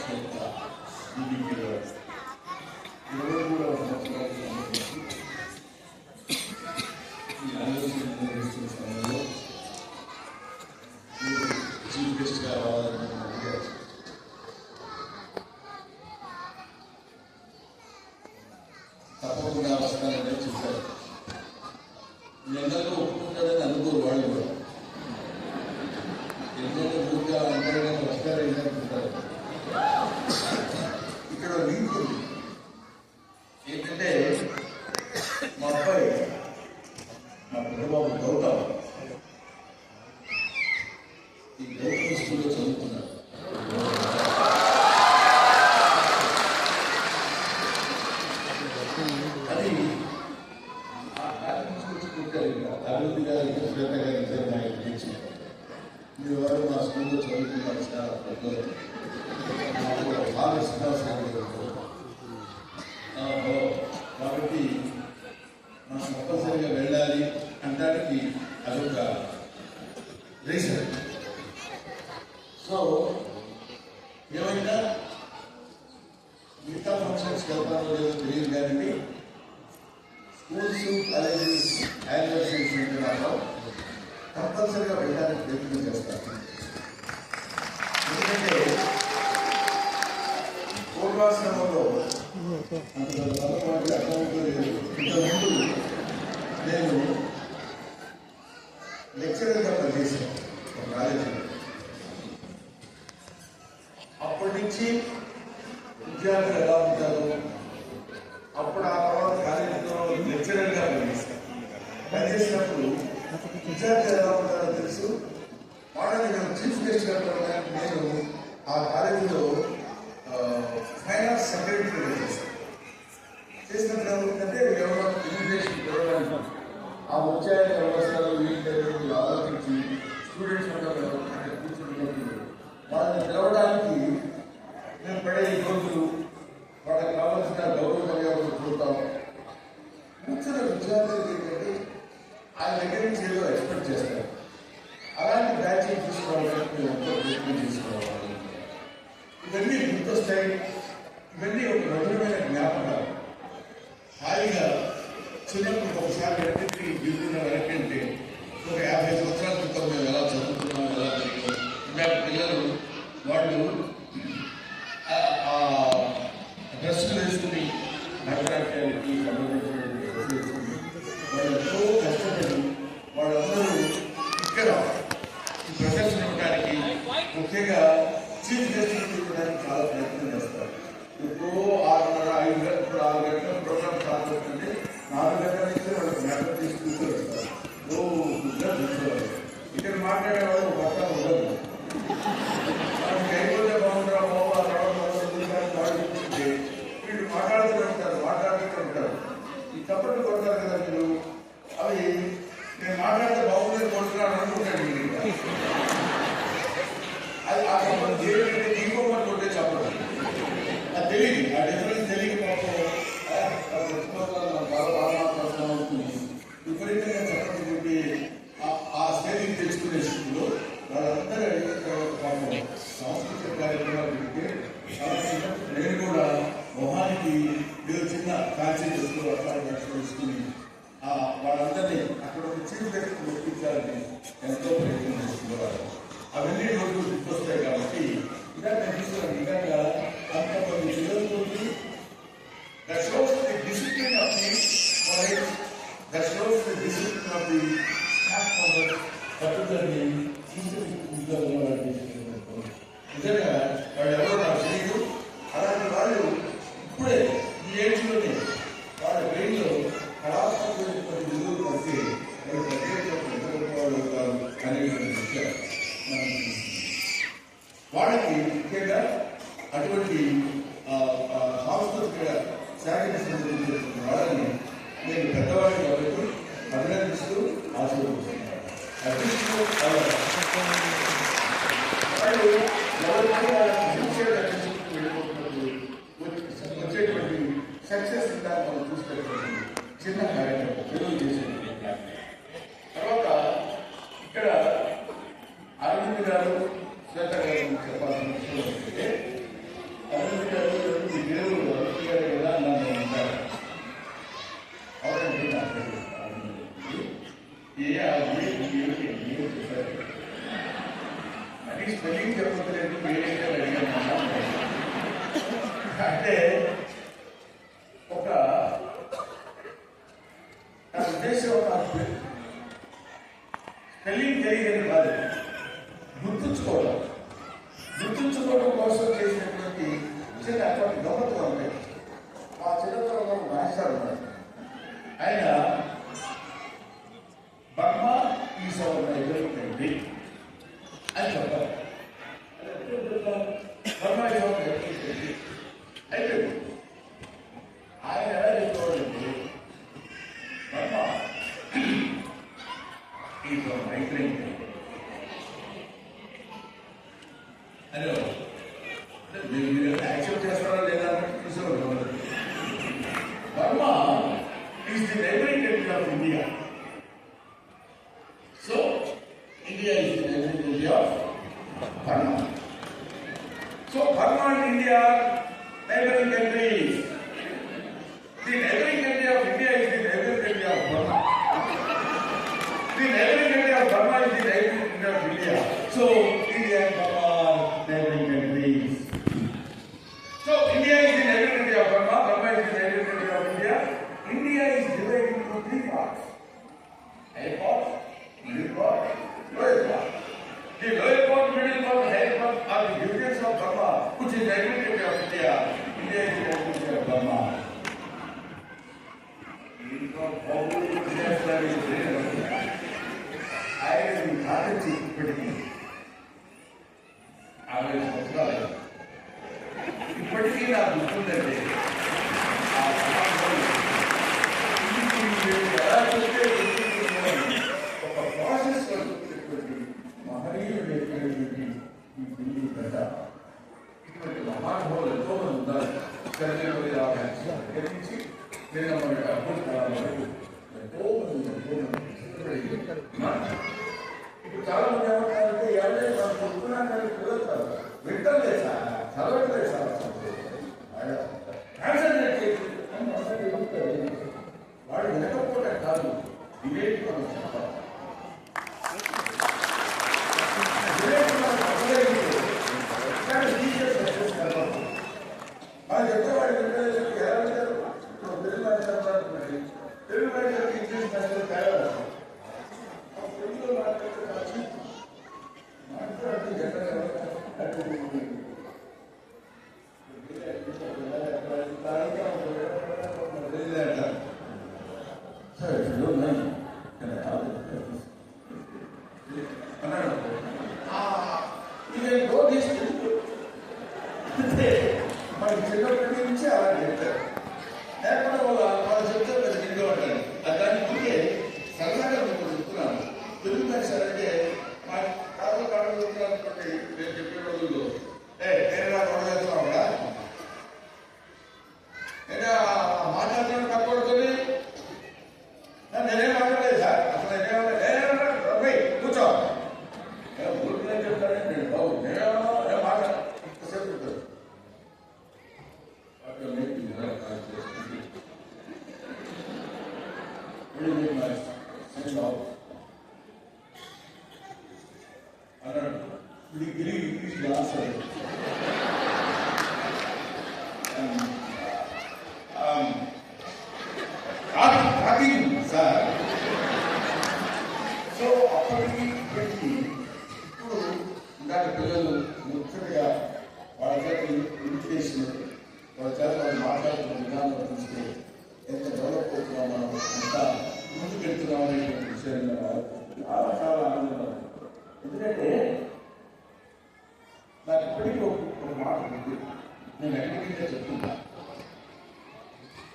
すいません。fratello so ఏమైనా మిగతా ఫంక్షన్స్కి వెళ్తారో లేదో తెలియదు కానీ స్కూల్స్ కాలేజెస్ యానివర్సరీస్ ఉంటున్నారో కంపల్సరీగా వెళ్ళడానికి ప్రయత్నం చేస్తారు. ఎందుకంటే పూర్వాశ్రమంలో ఇంతకుముందు నేను లెక్చరర్గా పనిచేశాను ఒక కాలేజీ పనిచేసినప్పుడు విద్యార్థి ఎలా ఉంటారో తెలుసు వాళ్ళని చీఫ్ గెస్ట్ నేను ఆ కాలేజీలో ఫైనాన్స్ సెక్రటరీ ఇవన్నీ గుర్తొస్తాయి. ఇవన్నీ ఒక మధురమైన జ్ఞాపకాలు హాయిగా చిన్నప్పుడు ఒకసారి వెనక్కి జీవితంలో వెనకంటే ఒక యాభై సంవత్సరాల క్రితం మేము ఎలా చదువుతున్నాం ఎలా జరిగాం పిల్లలు వాళ్ళు డ్రెస్సులు వేసుకుని భరతనాట్యానికి సంబంధించి ఎటువంటి సంస్థలు సేకరించడం జరుగుతుంది. I do. படிக்கிற முக்குந்தே చాలా మంది リベートの姿 ప్రకటించి అలా చెప్పారు. లేకపోతే Our degree is last year.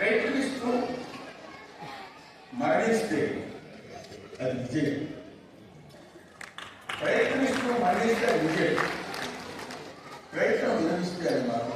Title to manage the agenda. Title to manage the agenda. Title to manage the agenda.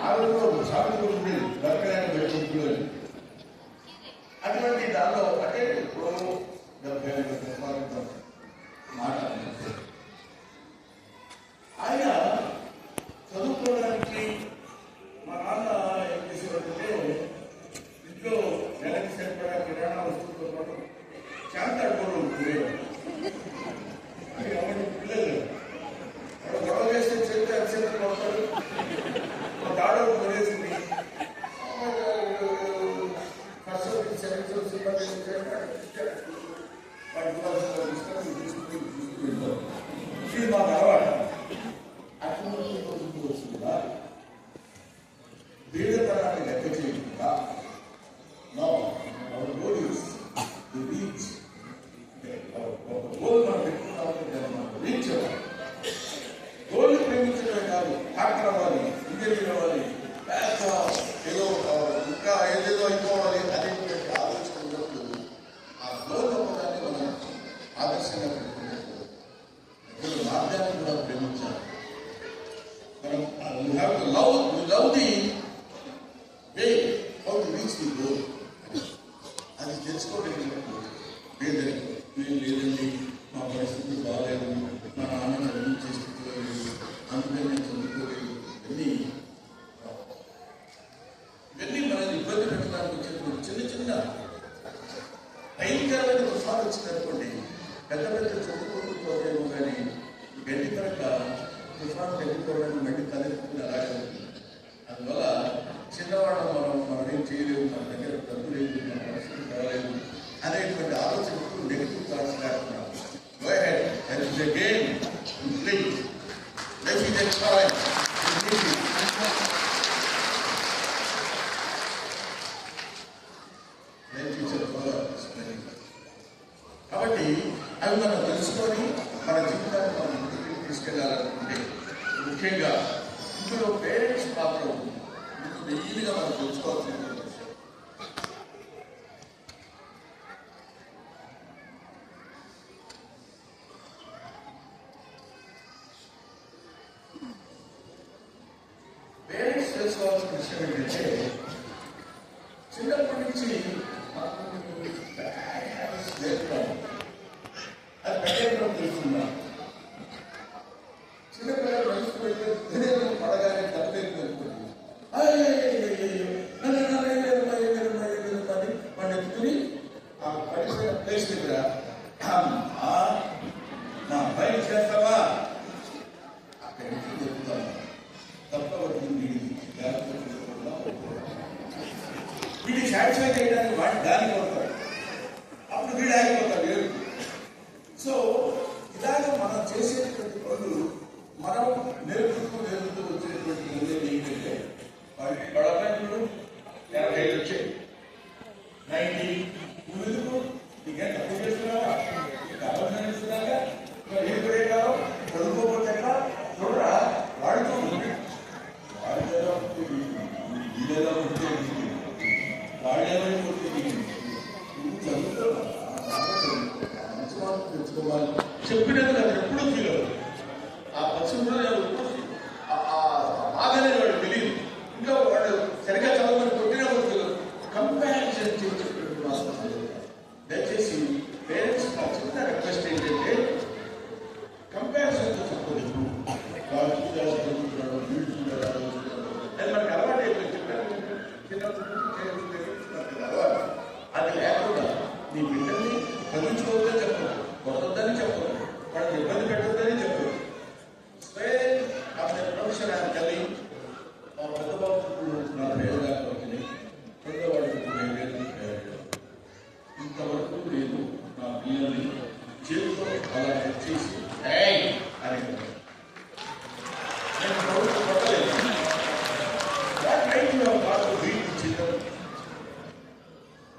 아유, 사람들 보면, 낙가야, 왜 죽는 మేము మేము లేదండి మా పరిస్థితి బాగాలేదు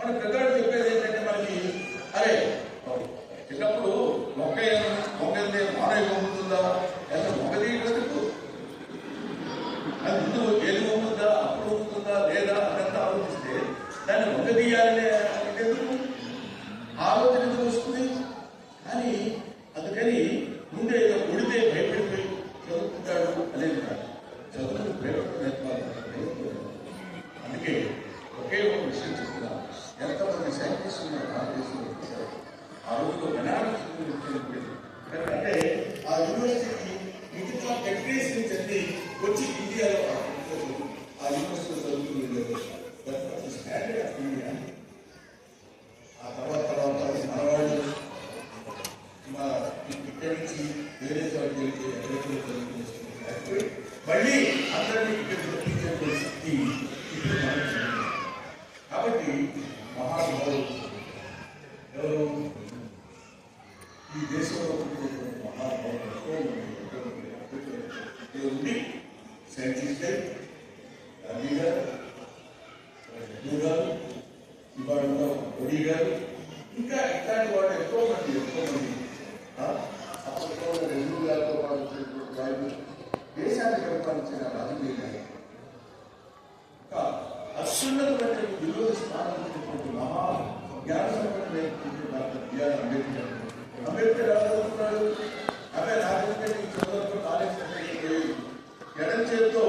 Gracias. విదేశీ నుంచి వచ్చి ఇండియాలో చేయాలి ఇంకా ఇట్లాంటి వాటి ఎక్కువ మంది ఎక్కువ మంది అప్పట్లో నెహ్రూ గారితో పాలించినటువంటి వాళ్ళు దేశాన్ని పరిపాలించిన రాజకీయ నాయకులు. అత్యున్నతమైన విలువ మహా జ్ఞానం డాక్టర్ అంబేద్కర్. అంబేద్కర్ ఎలా చదువుతున్నాడు రాజకీయ ఈ చదువులతో కాలేజ్ ఎడం చేతితో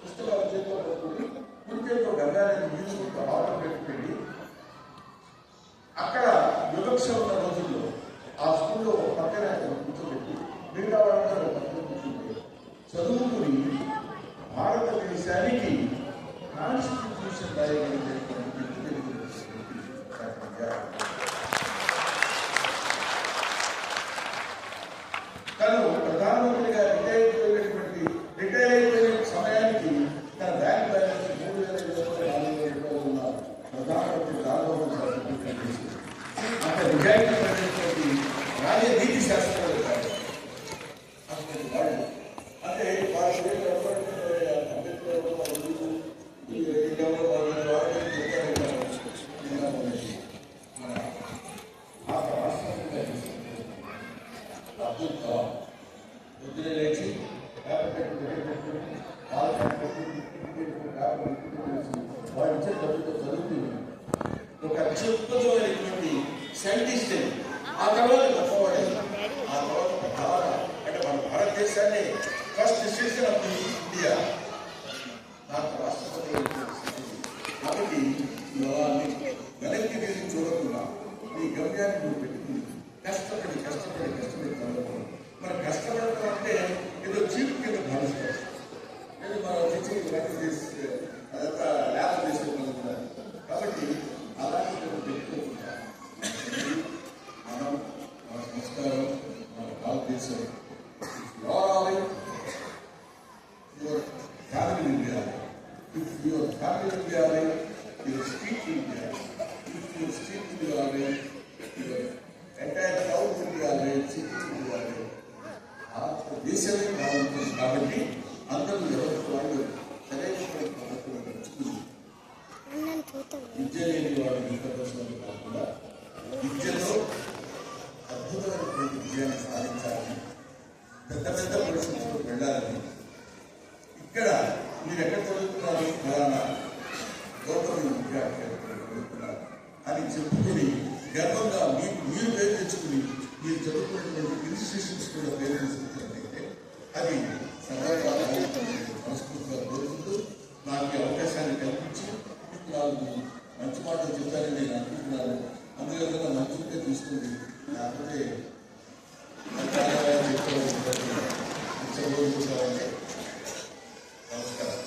పుస్తకాల చేతితో కుడి చేతితో గంగాన్ని తీసుకుంటూ ఆర్డర్ అక్కడ వివక్ష ఉన్న రోజుల్లో ఆ స్కూల్లో పక్కన కూర్చోబెట్టి మిగతా వాళ్ళందరూ పక్కన కూర్చుంటే చదువుకుని భారతదేశానికి కాన్స్టిట్యూషన్ రాయగలిగిన অত্যন্ত উদ্যোগ রয়েছে పెద్ద పెద్ద పరిస్థితులు వెళ్ళాలని. ఇక్కడ మీరు ఎక్కడ చదువుతున్నారు ఫలానా? గౌరవం చదువుతున్నారు అని చెప్పుకుని గర్వంగా మీకు మీరు పేరు తెచ్చుకుని మీరు చదువుకున్నటువంటి ఇన్స్టిట్యూషన్స్ కూడా పేరు తెచ్చుకున్నట్లయితే అది సంస్కృతిగా కోరుకుంటూ నాకు అవకాశాన్ని కల్పించి నాలుగు మంచి మాటలు చెప్పాలని నేను అనుకుంటున్నాను. అందువల్ల మంచి తీసుకుంది లేకపోతే నమస్కారం.